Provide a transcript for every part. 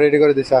Ready করে দিছা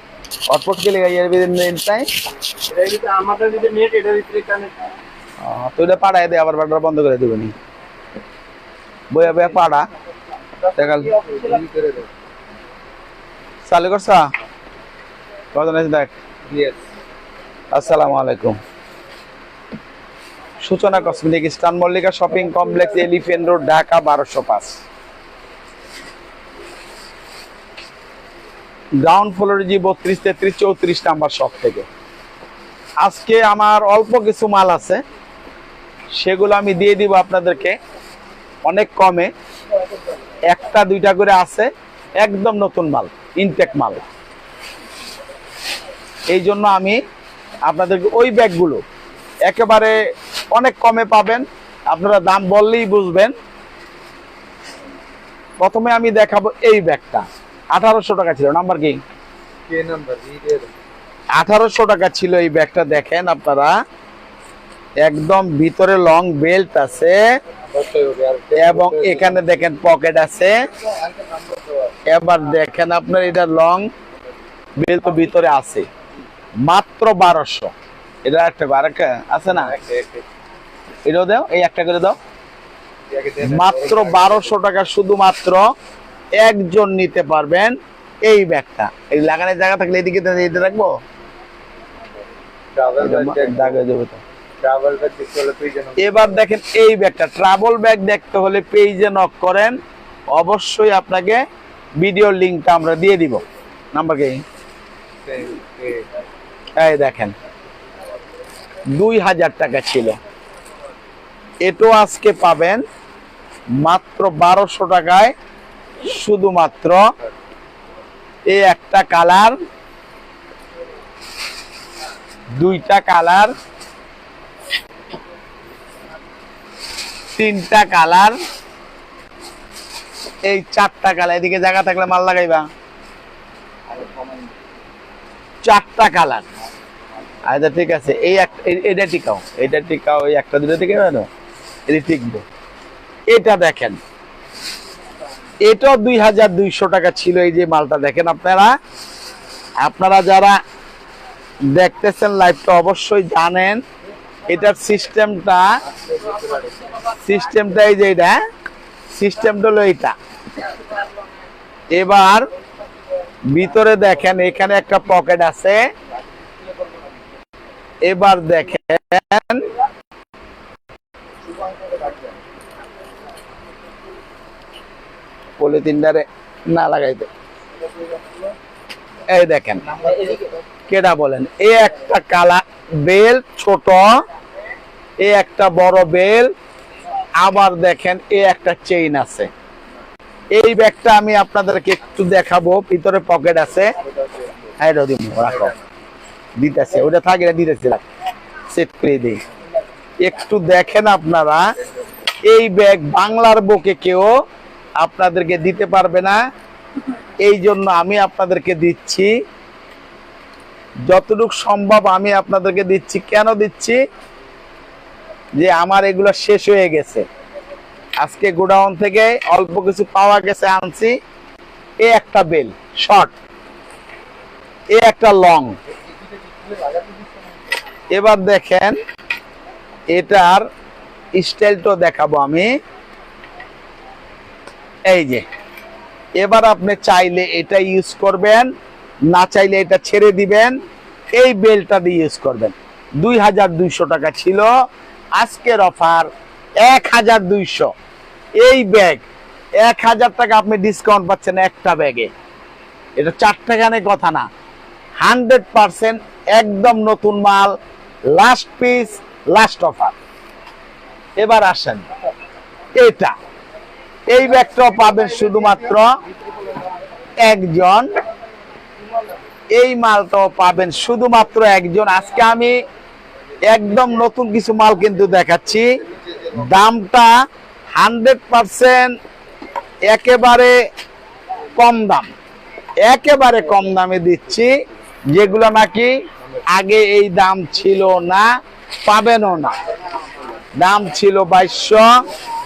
এটা তো পাড়ায় দে আবার বন্ধ করে দেবেনি বইয়া বইয়া পাড়া। দেখাল। চালু করছা? কজন আছে দেখ? আসসালামু আলাইকুম। সূচনা কসমেটিক স্টান Mallika shopping complex Elephant Road Dhaka বারোশো পাঁচ। গ্রাউন্ড ফ্লোরে জি বত্রিশ তেত্রিশ চৌত্রিশ নাম্বার শপ থেকে। আজকে আমার অল্প কিছু মাল আছে, সেগুলো আমি দিয়ে দিব আপনাদেরকে অনেক কমে। একটা, দুইটা করে আছে, একদম নতুন মাল ইনটেক মাল। এই জন্য আমি আপনাদেরকে ওই ব্যাগগুলো একেবারে অনেক কমে পাবেন। আপনারা দাম বললেই বুঝবেন। প্রথমে আমি দেখাবো এই ব্যাগটা। আঠারোশো টাকা ছিল নাম্বার কি? আঠারোশো টাকা ছিল এই ব্যাগটা দেখেন আপনারা। একদম ভিতরে লং বেল্ট আছে এবং এখানে দেখেন পকেট আছে। এবার দেখেন আপনার এটা লং বেল্ট ভিতরে আছে। মাত্র বারোশো। এটা একটা আরেকটা আছে না? এটাও দাও এই একটা করে দাও। মাত্র বারোশো টাকা শুধুমাত্র একজন নিতে পারবেন এই ব্যাগটা। এই লাগানোর জায়গা থাকলে এদিকে এদিকে রাখব এবার দেখেন এই ব্যাগটা। ট্রাভেল ব্যাগ দেখতে হলে পেজে নক করেন। অবশ্যই আপনাকে ভিডিও লিঙ্কটা আমরা দিয়ে দিব। নাম্বার কি? এই দেখেন। দুই হাজার টাকা ছিল। এটাও আজকে পাবেন মাত্র বারোশো টাকায় শুধুমাত্র এই একটা কালার, দুইটা কালার, তিনটা কালার, এই চারটা কালার। এদিকে জায়গা থাকলে মাল লাগাইবা। চারটা কালার। আচ্ছা ঠিক আছে। এই এটা টিকাও। এটা টিকাও, এই একটা দুটো থেকে এটি টিকবে। এটা দেখেন। এটাও দুই হাজার দুইশো টাকা ছিল এই যে মালটা দেখেন আপনারা। আপনারা যারা দেখতেছেন লাইভটা অবশ্যই জানেন, এটার সিস্টেমটা সিস্টেমটা এই যে এটা সিস্টেমটা হলো এইটা। এবার ভিতরে দেখেন, এখানে একটা পকেট আছে। এবার দেখেন পলিথিনটারে না লাগাইতে এই দেখেন, কেডা বলেন? এই একটা কালা বেল, ছোট। এই একটা বড় বেল। আবার দেখেন এই একটা চেইন আছে। এই ব্যাগটা আমি আপনাদেরকে একটু দেখাবো, ভিতরে পকেট আছে। একটু দেখেন আপনারা, এই ব্যাগ বাংলার বুকে কেউ আপনাদেরকে দিতে পারবে না। এই জন্য আমি আপনাদেরকে দিচ্ছি। যতটুকু সম্ভব আমি আপনাদেরকে দিচ্ছি। কেন দিচ্ছি? যে আমার এগুলো শেষ হয়ে গেছে। আজকে গোডাউন থেকে অল্প কিছু পাওয়া গেছে আনছি। এ একটা বেল, শর্ট। এ একটা লং। এবার দেখেন, এটার স্টাইলটা দেখাবো আমি। এই যে, এবার আপনি চাইলে এটা ইউজ করবেন, না চাইলে এটা ছেড়ে দিবেন, এই বেলটা দিয়ে ইউজ করবেন। দুই হাজার দুইশো টাকা ছিল, আজকের অফার এক হাজার দুইশো। এই ব্যাগ এক হাজার টাকা আপনি ডিসকাউন্ট পাচ্ছেন একটা ব্যাগে এটা চারটাখানে কথা না। হান্ড্রেড পার্সেন্ট একদম নতুন মাল লাস্ট পিস লাস্ট অফার এবার আসেন, এটা। এই ব্যাগটাও পাবেন শুধুমাত্র একজন। এই মালটাও পাবেন শুধুমাত্র একজন। আজকে আমি একদম নতুন কিছু মাল কিন্তু দেখাচ্ছি। দামটা হান্ড্রেড পার্সেন্ট একেবারে কম দাম। একেবারে কম দামে দিচ্ছি। যেগুলো নাকি আগে এই দাম ছিল না, পাবেনও না। দাম ছিল বাইশশো।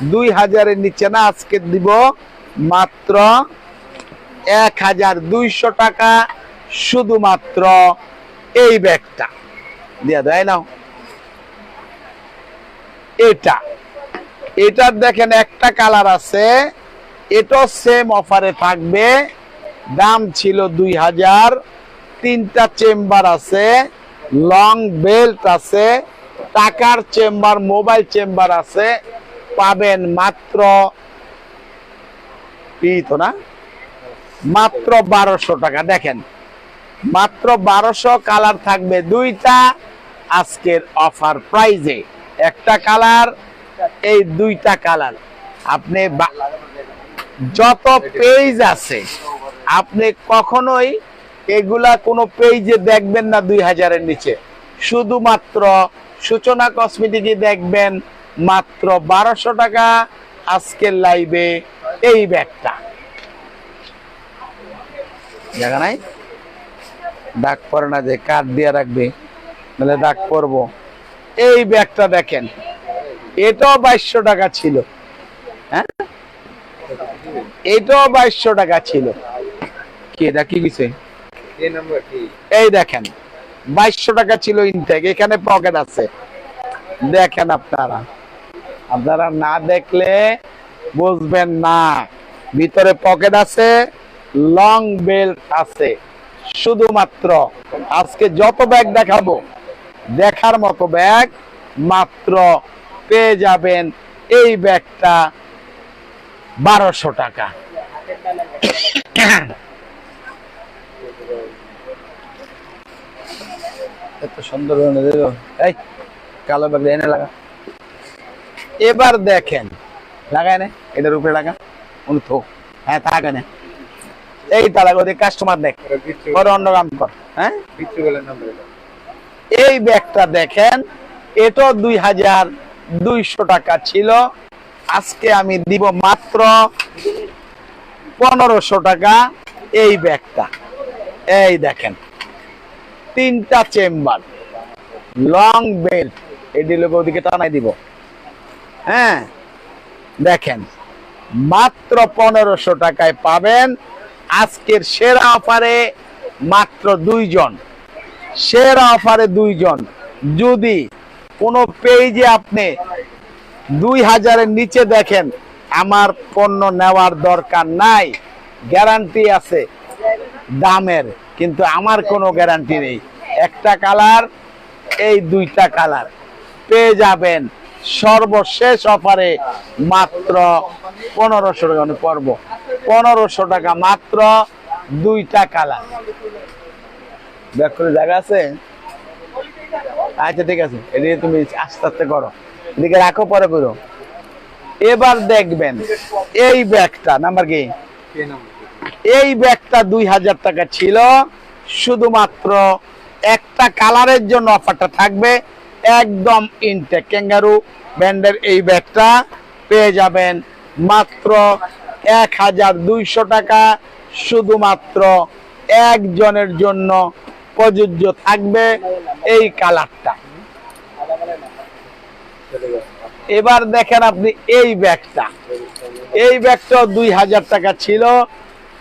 দুই হাজারের নিচে না, আজকে দিব মাত্র এক হাজার দুইশো টাকা, শুধুমাত্র এই ব্যাগটা। দিয়া দেয় নাও। এটা। এটার দেখেন একটা কালার আছে, এটাও সেম অফারে থাকবে। দাম ছিল দুই হাজার। তিনটা চেম্বার আছে লং বেল্ট আছে। টাকার চেম্বার, মোবাইল চেম্বার আছে, পাবেন মাত্র না? মাত্র বারোশো টাকা, দেখেন। মাত্র বারোশো কালার থাকবে দুইটা আজকের অফার প্রাইজে। একটা কালার, এই দুইটা কালার। আপনি যত পেজ আছে, আপনি কখনোই এগুলা কোনো পেজে দেখবেন না দুই হাজারের নিচে। শুধুমাত্র সূচনা কসমেটিকে দেখবেন মাত্র বারোশো টাকা। আজকের লাইভে এই ব্যাগটা। জায়গা নাই? দাগ পরে না যে কাঠ দিয়ে রাখবে নাহলে দাগ পরবো। এই ব্যাগটা দেখেন এটাও বাইশশো টাকা ছিল। হ্যাঁ? এটাও বাইশশো টাকা ছিল। কি এটা কি কিছু এই দেখেন। বাইশশো টাকা ছিল ইনটেক এখানে পকেট আছে। দেখেন আপনারা। আপনারা না দেখলে বুঝবেন না। ভিতরে পকেট আছে লং বেল্ট আছে। শুধুমাত্র আজকে যত ব্যাগ দেখাবো, দেখার মতো ব্যাগ মাত্র পেয়ে যাবেন এই ব্যাগটা বারোশো টাকা। এত সুন্দর। এই কালো ব্যাগ এনে লাগা। এবার দেখেন লাগায় না এটার উপরে লাগা। উনি হ্যাঁ থাক না এই তালা কাস্টমার দেখ পরে অন্য কাম কর হ্যাঁ? এটা এই ব্যাগটা দেখেন এটাও দুই হাজার দুইশো টাকা ছিল। আজকে আমি দিব মাত্র পনেরোশো টাকা এই ব্যাগটা। এই দেখেন তিনটা চেম্বার। Long belt. এটি লোক ওদিকে টানাই দিব। হ্যাঁ? দেখেন, মাত্র পনেরোশো টাকায় পাবেন আজকের সেরা অফারে মাত্র দুইজন। সেরা অফারে দুইজন। যদি কোনো পেজে আপনি দুই হাজারের নিচে দেখেন, আমার পণ্য নেওয়ার দরকার নাই, গ্যারান্টি আছে দামের। কিন্তু আমার কোনো গ্যারান্টি নেই। একটা কালার এই দুইটা কালার পেয়ে যাবেন সর্বশেষ অফারে মাত্র পনেরোশো টাকা পড়ব পনেরোশো টাকা মাত্র দুইটা কালার জায়গা আছে? আচ্ছা ঠিক আছে। এদিকে তুমি আস্তে আস্তে করো। এদিকে রাখো, পরে করো। এবার দেখবেন, এই ব্যাগটা নাম্বার কি? নাম্বার এই ব্যাগটা দুই হাজার টাকা ছিল। শুধুমাত্র একটা কালারের জন্য অফারটা থাকবে। একদম ইনটেক ক্যাঙ্গারু ব্র্যান্ডের এই ব্যাগটা পেয়ে যাবেন মাত্র এক হাজার দুইশো টাকা। শুধুমাত্র একজনের জন্য প্রযোজ্য থাকবে এই কালারটা। এবার দেখেন আপনি এই ব্যাগটা। এই ব্যাগটাও দুই হাজার টাকা ছিল।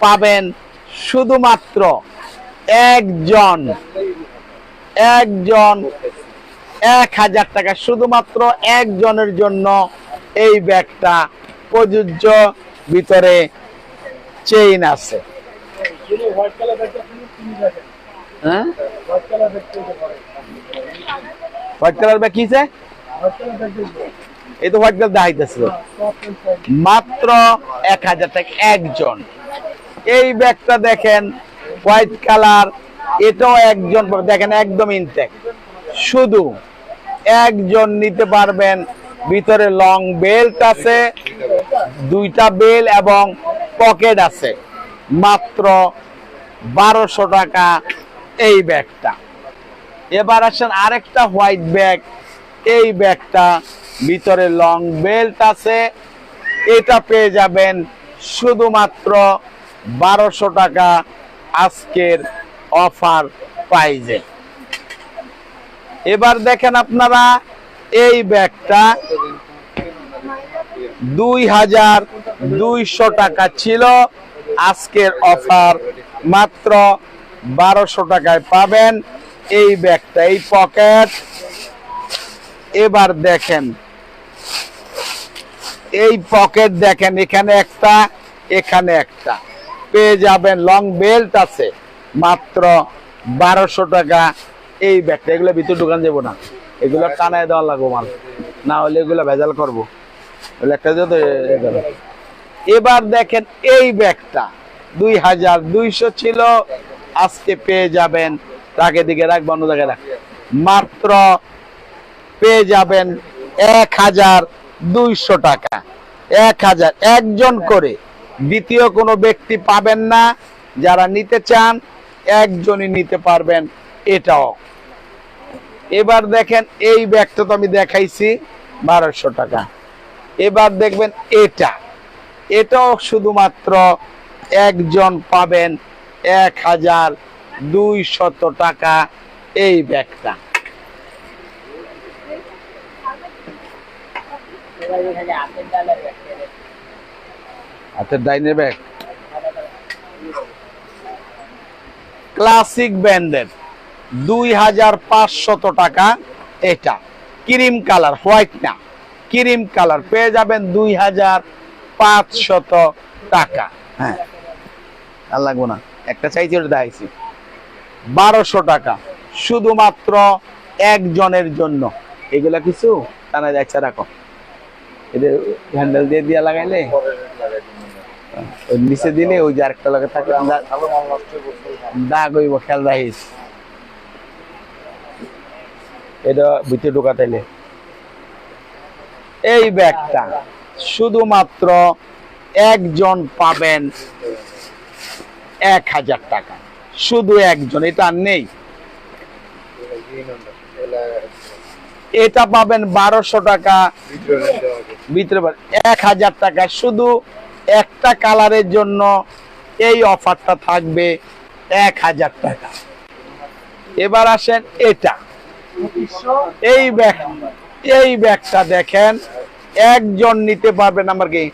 পাবেন শুধুমাত্র একজন একজন, এক হাজার টাকা। শুধুমাত্র একজনের জন্য এই ব্যাগটা প্রযোজ্য। ভিতরে চেইন আছে। হ্যাঁ? হোয়াইট কালার ব্যাগ কিছে এই তো হোয়াইট কালার মাত্র এক হাজার টাকা, একজন। এই ব্যাগটা দেখেন হোয়াইট কালার এটাও একজন দেখেন একদম ইনটেক শুধু একজন নিতে পারবেন, ভিতরে লং বেল্ট আছে, দুইটা বেল এবং পকেট আছে। মাত্র বারোশো টাকা এই ব্যাগটা। এবার আসেন আরেকটা হোয়াইট ব্যাগ এই ব্যাগটা ভিতরে লং বেল্ট আছে। এটা পেয়ে যাবেন শুধুমাত্র বারোশো টাকা আজকের অফার প্রাইজে। এবার দেখেন আপনারা, এই ব্যাগটা দুই হাজার দুইশো টাকা ছিল। আজকের অফার মাত্র বারোশো টাকায় পাবেন এই ব্যাগটা, এই পকেট। এবার দেখেন, এই পকেট দেখেন, এখানে একটা এখানে একটা। পেয়ে যাবেন লং বেল্ট আছে। মাত্র বারোশো টাকা এই ব্যাগটা। এগুলো ভিতরে দোকান যাব না। এগুলো টানায় দেওয়া লাগবো মাল। না হলে এগুলো ভেজাল করব। এবার দেখেন এই ব্যাগটা। দুই হাজার দুইশো ছিল। আজকে পেয়ে যাবেন। তাকে দিকে রাখব, অন্য জায়গায় রাখ মাত্র পেয়ে যাবেন এক হাজার দুইশো টাকা। এক হাজার। একজন করে দ্বিতীয় কোনো ব্যক্তি পাবেন না। যারা নিতে চান, একজনই নিতে পারবেন এটাও। এবার দেখেন, এই ব্যাগটা তো আমি দেখাইছি, বারোশো টাকা। এবার দেখবেন এটা। এটাও শুধুমাত্র একজন পাবেন এক হাজার দুই শত টাকা এই ব্যাগটা। হাতের ডাইনের ব্যাগ। ক্লাসিক ব্র্যান্ডের দুই পাঁচশত টাকা এটা। ক্রিম কালার, হোয়াইট না। ক্রিম কালার পেয়ে যাবেন দুই টাকা। হ্যাঁ আর লাগবো না। একটা চাইছি, ওটা দেখাইছি। বারোশো টাকা, শুধুমাত্র একজনের জন্য। এগুলা কিছু টানা যাচ্ছে, রাখো। এদের হ্যান্ডেল দিয়ে দিয়া লাগাইলে নিচে দিলে ওই যে আরেকটা লাগে থাকে দাগ হইব খেয়াল রাখিস। এটা ভিতরে এই ব্যাগটা শুধুমাত্র একজন পাবেন এক হাজার টাকা। শুধু একজন এটা নেই। এটা পাবেন বারোশো টাকা। ভিতরে এক হাজার টাকা শুধু একটা কালারের জন্য এই অফারটা থাকবে এক হাজার টাকা। এবার আসেন এটা। এই ব্যাগ, এই ব্যাগটা দেখেন, একজন নিতে পারবেন আমার কি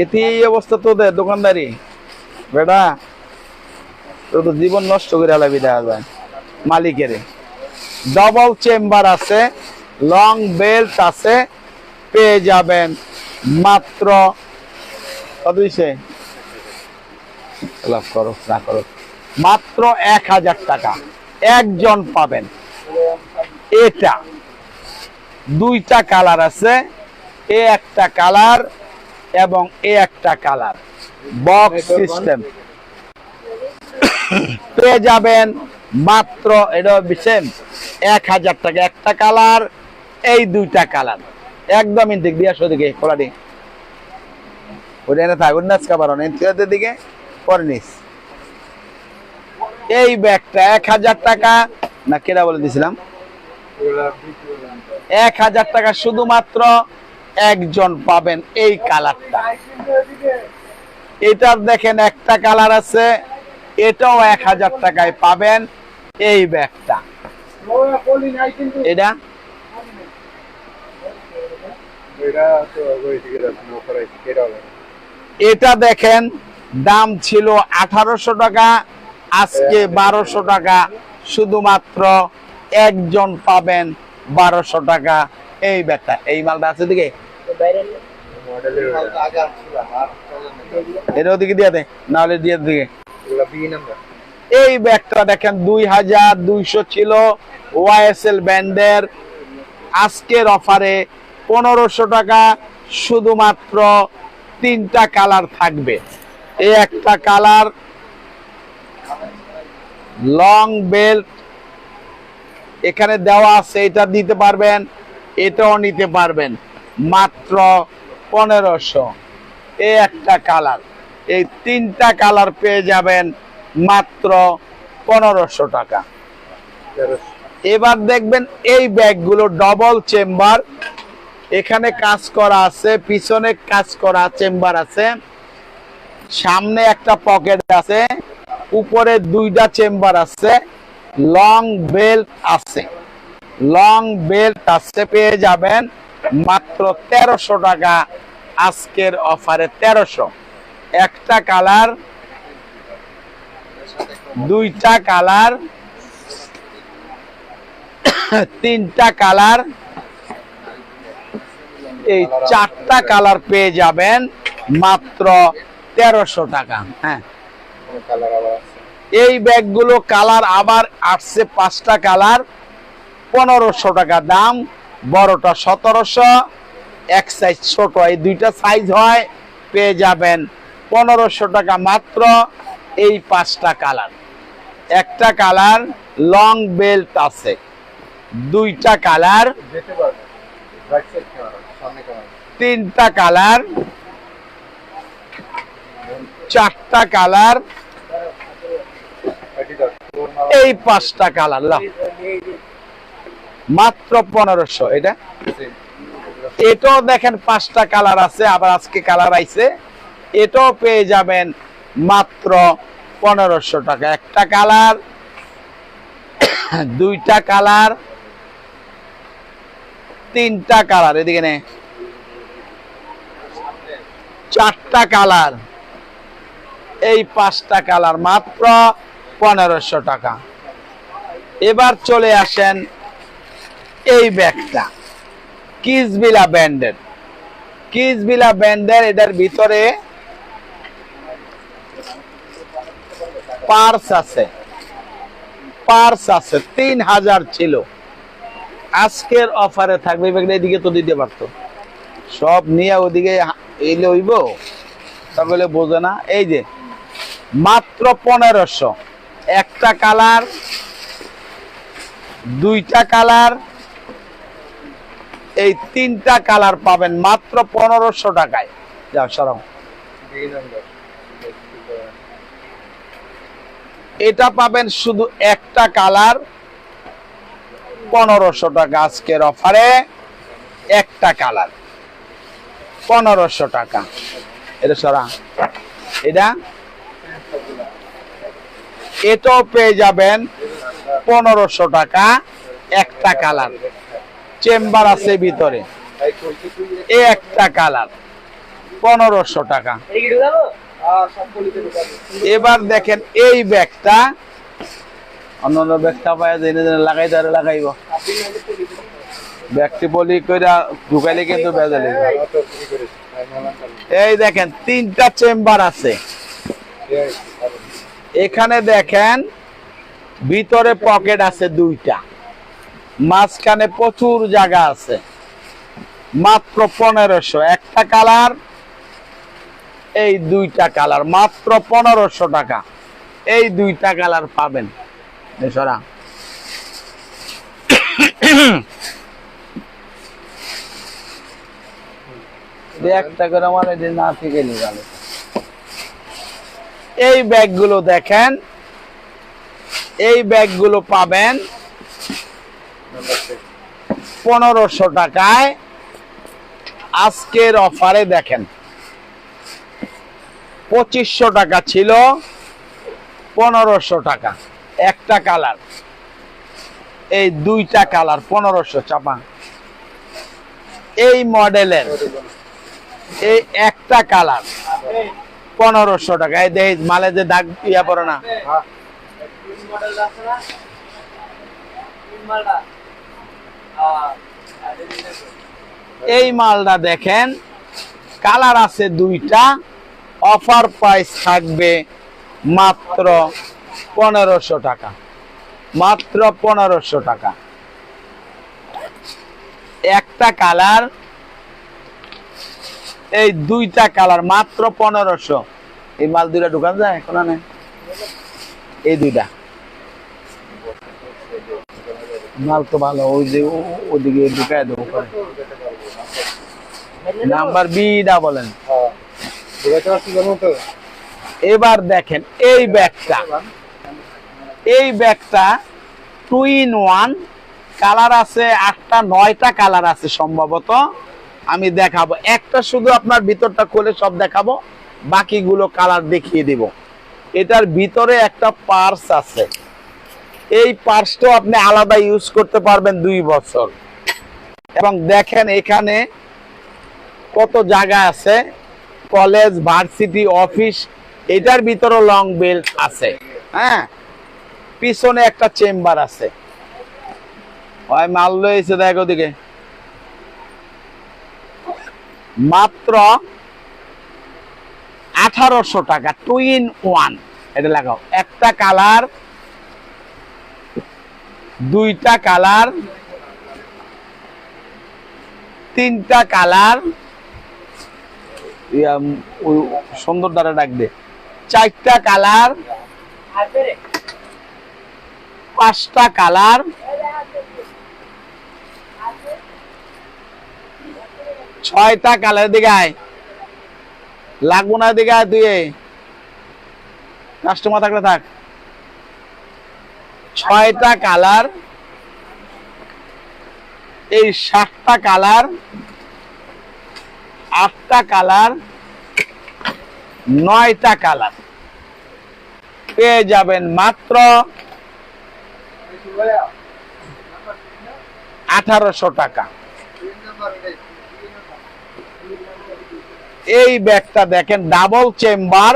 এতে এই অবস্থা তোদের দোকানদারি। বেটা তো জীবন নষ্ট করে আলাবি দেখা যায়। মালিকের। ডবল চেম্বার আছে। লং বেল্ট আছে, পেয়ে যাবেন মাত্র কত দিছে লাভ করো, না করো। মাত্র এক হাজার টাকা। একজন পাবেন। এটা দুইটা কালার আছে, এ একটা কালার এবং এ একটা কালার। Box system. পেয়ে যাবেন মাত্র, এটা সেম এক হাজার টাকা। একটা কালার এই দুইটা কালার। একদম ইন্দিক দিয়ে আসো দিকে। খোলাটি ওটা এনে থাকুন না আজকে পারো না দিকে পরে নিস। এই ব্যাগটা এক হাজার টাকা না কেটা বলে দিছিলাম? এক হাজার টাকা শুধুমাত্র একজন পাবেন এই কালারটা। এটার দেখেন একটা কালার আছে এটাও এক হাজার টাকায় পাবেন এই ব্যাগটা। এটা? এটা দেখেন দাম ছিল আঠারোশো টাকা আজকে বারোশো টাকা শুধুমাত্র একজন পাবেন বারোশো টাকা। এই ব্যাগটা এই মালটা আছে দিকে এটা ওদিকে দিয়ে দে নাহলে দিয়ে দিকে এই ব্যাগটা দেখেন দুই হাজার দুইশো ছিল ওয়াইএসএল ব্যান্ডের। আজকের অফারে পনেরোশো টাকা শুধুমাত্র তিনটা কালার থাকবে। এই একটা কালার লং বেল্ট, এখানে দেওয়া আছে, এটা দিতে পারবেন, এটাও নিতে পারবেন, মাত্র পনেরোশো। এই একটা কালার, এই তিনটা কালার পেয়ে যাবেন মাত্র পনেরোশো টাকা। এবার দেখবেন এই ব্যাগগুলো ডবল চেম্বার এখানে কাজ করা আছে, পিছনে কাজ করা চেম্বার আছে। সামনে একটা পকেট আছে, উপরে দুইটা চেম্বার আছে, লং বেল্ট আছে। লং বেল্ট আছে, পেয়ে যাবেন মাত্র তেরোশো টাকা আজকের অফারে, তেরোশো। একটা কালার, দুইটা কালার, তিনটা কালার এই চারটা কালার পেয়ে যাবেন মাত্র তেরোশো টাকা। হ্যাঁ। এই ব্যাগগুলো কালার আবার আসছে পাঁচটা কালার, পনেরোশো টাকা দাম, বড়টা সতেরোশো, এক সাইজ ছোট, এই দুইটা সাইজ হয়, পেয়ে যাবেন পনেরোশো টাকা মাত্র এই পাঁচটা কালার। একটা কালার লং বেল্ট আছে, দুইটা কালার যেতে পারবে রাইট সাইড ক্যামেরা সামনে ক্যামেরা তিনটা কালার, চারটা কালার, এই পাঁচটা কালার মাত্র পনেরোশো, এটা? এটাও দেখেন পাঁচটা কালার আছে, আবার আজকে কালার আইছে। এটাও পেয়ে যাবেন মাত্র পনেরোশো টাকা। একটা কালার, দুইটা কালার, তিনটা কালার, এদিকে নে। চারটা কালার। এই পাঁচটা কালার মাত্র পনেরোশো টাকা। এবার চলে আসেন এই ব্যাগটা। কিসবিলা ব্যান্ডের কিসবিলা ব্যান্ডের এটার ভিতরে পার্স আছে। পার্স আছে, তিন হাজার ছিল। আজকের অফারে থাকবে এদিকে তো দিতে পারতো। সব নিয়ে ওদিকে এলে হইব। তাহলে বোঝে না। এই যে, মাত্র পনেরোশো। একটা কালার, দুইটা কালার, এই তিনটা কালার পাবেন মাত্র পনেরোশো টাকায়। যাও সরম এটা পাবেন শুধু একটা কালার, পনেরোশো টাকা আজকের অফারে। একটা কালার। পনেরোশো টাকা। এটা সরা। এটা? এটাও পেয়ে যাবেন পনেরোশো টাকা একটা কালার। চেম্বার আছে ভিতরে। একটা কালার। পনেরোশো টাকা। এবার দেখেন এই ব্যাগটা। অন্য ব্যাগটা পায় লাগাই তারে লাগাইব। ব্যাগটি বলি কইরা ঢুকাইলে কিন্তু বেজালে এই দেখেন, তিনটা চেম্বার আছে। এখানে দেখেন, ভিতরে পকেট আছে দুইটা। মাঝখানে প্রচুর জায়গা আছে। মাত্র পনেরোশো। একটা কালার, এই দুইটা কালার। মাত্র পনেরোশো টাকা। এই দুইটা কালার পাবেন। সরা। এই ব্যাগগুলো দেখেন, এই ব্যাগগুলো পাবেন পনেরোশো টাকায়। আজকের অফারে দেখেন, পঁচিশশো টাকা ছিল, পনেরোশো টাকা, একটা কালার। এই দুইটা কালার, পনেরোশো চাপা। এই মডেলের এই একটা কালার। পনেরোশো টাকা। এই মালে যে দাগ ইয়া পড়ে না। এই মালটা দেখেন, কালার আছে দুইটা। অফার প্রাইস থাকবে মাত্র পনেরোশো টাকা। মাত্র পনেরোশো টাকা। একটা কালার এই দুইটা কালার, মাত্র পনেরোশো। এই মাল দুইটা ঢুকান যায়? এখন নেই এই দুইটা। মাল তো ভালো, ওই যে ওদিকে ঢুকায় দেবো নাম্বার বিটা বলেন। এবার দেখেন, এই ব্যাগটা। এই ব্যাগটা টু ইন ওয়ান, কালার আছে আটটা, নয়টা কালার আছে সম্ভবত। আমি দেখাবো। একটা শুধু আপনার ভিতরটা খুলে সব দেখাবো, বাকিগুলো কালার দেখিয়ে দিব। এটার ভিতরে একটা পার্স আছে। এই পার্সটাও আপনি আলাদা ইউজ করতে পারবেন দুই বছর। এবং দেখেন এখানে কত জায়গা আছে কলেজ ভার্সিটি অফিস এটার ভিতরে লং বেল্ট আছে। হ্যাঁ? পিছনে একটা চেম্বার আছে। হয় মাল লয়েছে দেখ ওদিকে। মাত্র আঠারোশো টাকা টু ইন ওয়ান এটা লাগাও, একটা কালার, দুইটা কালার, তিনটা কালার। সুন্দর দ্বারা ডাক দে। চারটা কালার, পাঁচটা কালার। ছয়টা কালার দিকে আয়। লাগবো না আয় তুই। কাস্টমার থাকলে থাক। ছয়টা কালার। এই সাতটা কালার। আটটা কালার। নয়টা কালার। পেয়ে যাবেন মাত্র আঠারোশো টাকা। এই ব্যাগটা দেখেন ডাবল চেম্বার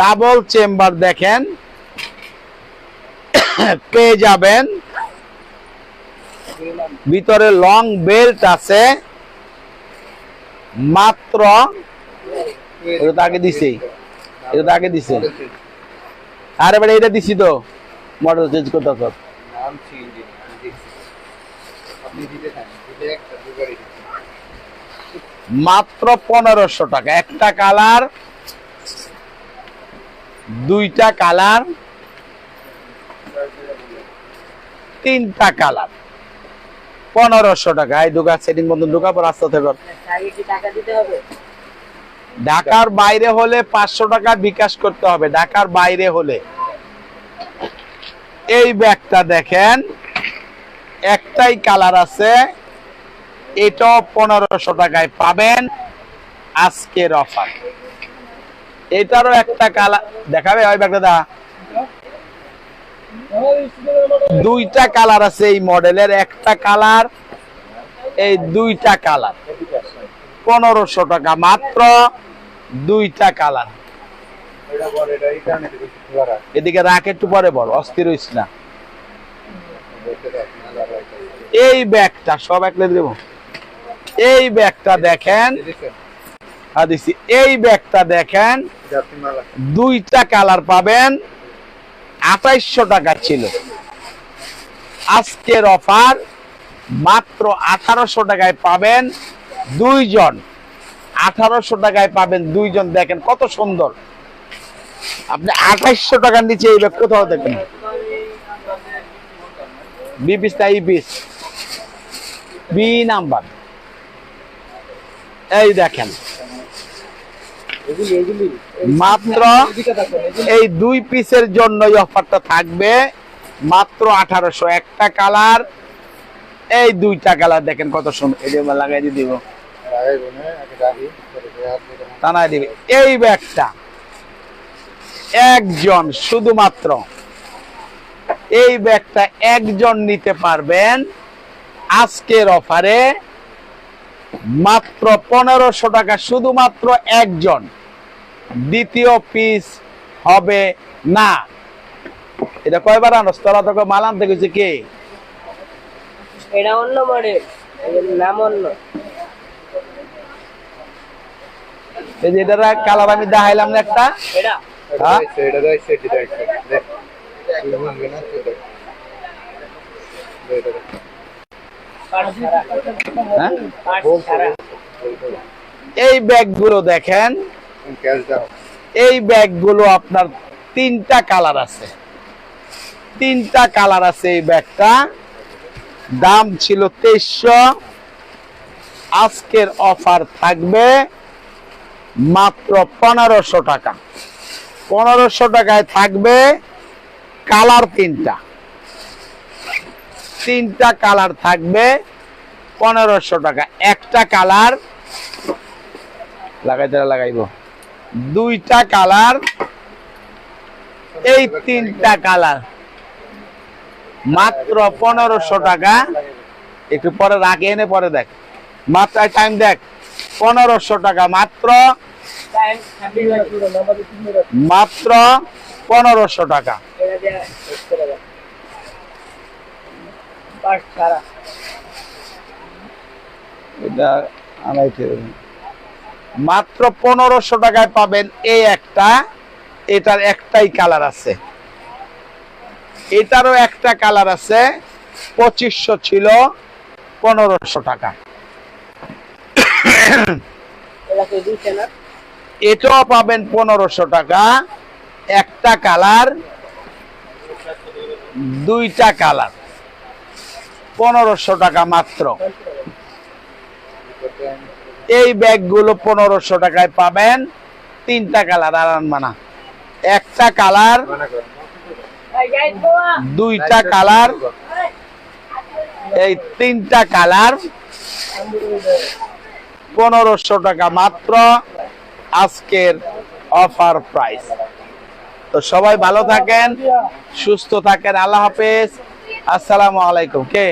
ডাবল চেম্বার দেখেন, পেয়ে যাবেন। ভিতরে লং বেল্ট আছে, মাত্র আরে বেটা এটা দিছি তো। মডেল চেঞ্জ করতে হবে। নাম চেঞ্জ আপনি দিতে থাকেন দিতে একটা দুবারই দিতে মাত্র পনেরোশো টাকা। একটা কালার দুইটা কালার তিনটা কালার। পনেরোশো টাকা। এই ঢুকা সেটিং বন্ধু ঢুকাবো রাস্তা থেকে ঢাকার বাইরে হলে পাঁচশো টাকা বিকাশ করতে হবে। ঢাকার বাইরে হলে। এই ব্যাগটা দেখেন একটাই কালার আছে। এটাও পনেরোশো টাকায় পাবেন আজকের অফার। এটারও একটা কালার দেখাবে ওই ব্যাগটা দা? দুইটা কালার আছে এই মডেলের, একটা কালার, এই দুইটা কালার। পনেরোশো টাকা মাত্র দুইটা কালার। এদিকে রাখ, একটু পরে বল, অস্থির হইস না। এই ব্যাগটা, সব একলে দেব। এই ব্যাগটা দেখেন। দিছেন হ্যাঁ এই ব্যাগটা দেখেন দুইটা কালার পাবেন। আঠাইশশো টাকা ছিল। আজকের অফার মাত্র আঠারোশো টাকায় পাবেন দুইজন। আঠারোশো টাকায় পাবেন দুইজন। দেখেন কত সুন্দর। আপনি আঠাইশশো টাকার নিচে এই ব্যাগ কোথাও দেখেন? বি পিস না ই পিস বি নাম্বার। এই দেখেন। মাত্র এই দুই পিসের জন্য অফারটা থাকবে। মাত্র আঠারোশো। একটা কালার এই দুইটা কালার দেখেন কত সুন্দর। এই লাগাই দিব। টানাই দিবে। এই ব্যাগটা একজন শুধুমাত্র। এই ব্যাগটা একজন নিতে পারবেন আজকের অফারে। মাত্র পনেরোশো টাকা শুধুমাত্র একজন। দ্বিতীয় পিস হবে না। এটা কয়বার আনস তোরা তোকে মাল আনতে গেছে কে? এটা অন্য মডেল নাম অন্য। এই যে এটার কালার আমি দেখাইলাম না একটা। এটা? হ্যাঁ? এটা দেখছে এটা এই ব্যাগগুলো দেখেন। এই ব্যাগগুলো আপনার তিনটা কালার আছে। তিনটা কালার আছে এই ব্যাগটা। দাম ছিল তেইশশো। আজকের অফার থাকবে মাত্র পনেরোশো টাকা। পনেরোশো টাকায় থাকবে কালার তিনটা। তিনটা কালার থাকবে পনেরোশো টাকা। একটা কালার লাগাইতে লাগাইব। দুইটা কালার, এই তিনটা কালার। মাত্র পনেরোশো টাকা। একটু পরে রাখে এনে পরে দেখ। মাত্র টাইম দেখ। পনেরোশো টাকা মাত্র। মাত্র পনেরোশো টাকা। ছাড়া। এটা মাত্র পনেরোশো টাকায় পাবেন এই একটা। এটার একটাই কালার আছে। এটারও একটা কালার আছে। পঁচিশশো ছিল পনেরোশো টাকা। এটাও পাবেন পনেরোশো টাকা। একটা কালার দুইটা কালার। পনেরোশো টাকা মাত্র। এই ব্যাগগুলো পনেরোশো টাকায় পাবেন। তিনটা কালার, আর আনবা না। একটা কালার মনে দুইটা কালার, এই তিনটা কালার পনেরোশো টাকা মাত্র আজকের অফার প্রাইস। তো সবাই ভালো থাকেন, সুস্থ থাকেন, আল্লাহ হাফেজ। আসসালামু আলাইকুম। কে?